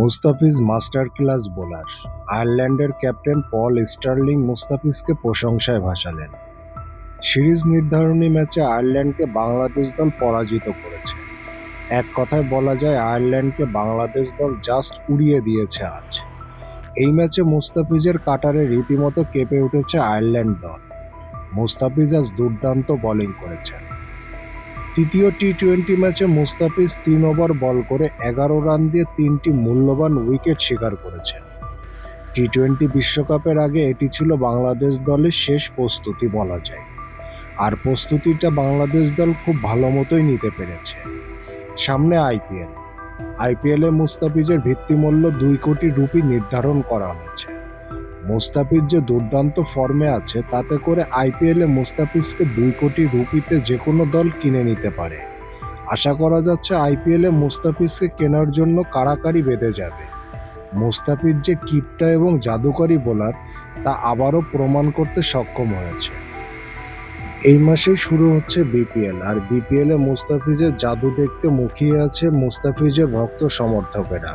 Mustafiz master class bowler. আয়ারল্যান্ডের captain Paul Stirling মুস্তাফিজকে প্রশংসায় ভাসালেন। সিরিজ নির্ধারণী ম্যাচে আয়ারল্যান্ডকে বাংলাদেশ দল পরাজিত করেছে। এক কথায় বলা যায়, আয়ারল্যান্ডকে বাংলাদেশ দল জাস্ট উড়িয়ে দিয়েছে আজ। এই ম্যাচে মুস্তাফিজের কাটারে রীতিমতো কেঁপে উঠেছে আয়ারল্যান্ড দল। মুস্তাফিজ আজ দুর্দান্ত বোলিং করেছেন। তৃতীয় টি টোয়েন্টি ম্যাচে মুস্তাফিজ তিন ওভার বল করে এগারো রান দিয়ে তিনটি মূল্যবান উইকেট শিকার করেছেন। টি টোয়েন্টি বিশ্বকাপের আগে এটি ছিল বাংলাদেশ দলের শেষ প্রস্তুতি বলা যায়। আর প্রস্তুতিটা বাংলাদেশ দল খুব ভালো মতোই নিতে পেরেছে। সামনে আইপিএল আইপিএলে মুস্তাফিজের ভিত্তিমূল্য দুই কোটি রুপি নির্ধারণ করা হয়েছে। মুস্তাফিজ যে দুর্দান্ত ফর্মে আছে, তাতে করে আইপিএলে মুস্তাফিজকে দুই কোটি রুপিতে যে কোনো দল কিনে নিতে পারে। আশা করা যাচ্ছে আইপিএলে মুস্তাফিজকে কেনার জন্য কারাকারি বেঁধে যাবে। মুস্তাফিজ যে কিপটা এবং জাদুকরি বোলার, তা আবারও প্রমাণ করতে সক্ষম হয়েছে। এই মাসেই শুরু হচ্ছে বিপিএল আর বিপিএলে মুস্তাফিজের জাদু দেখতে মুখিয়ে আছে মুস্তাফিজের ভক্ত সমর্থকেরা।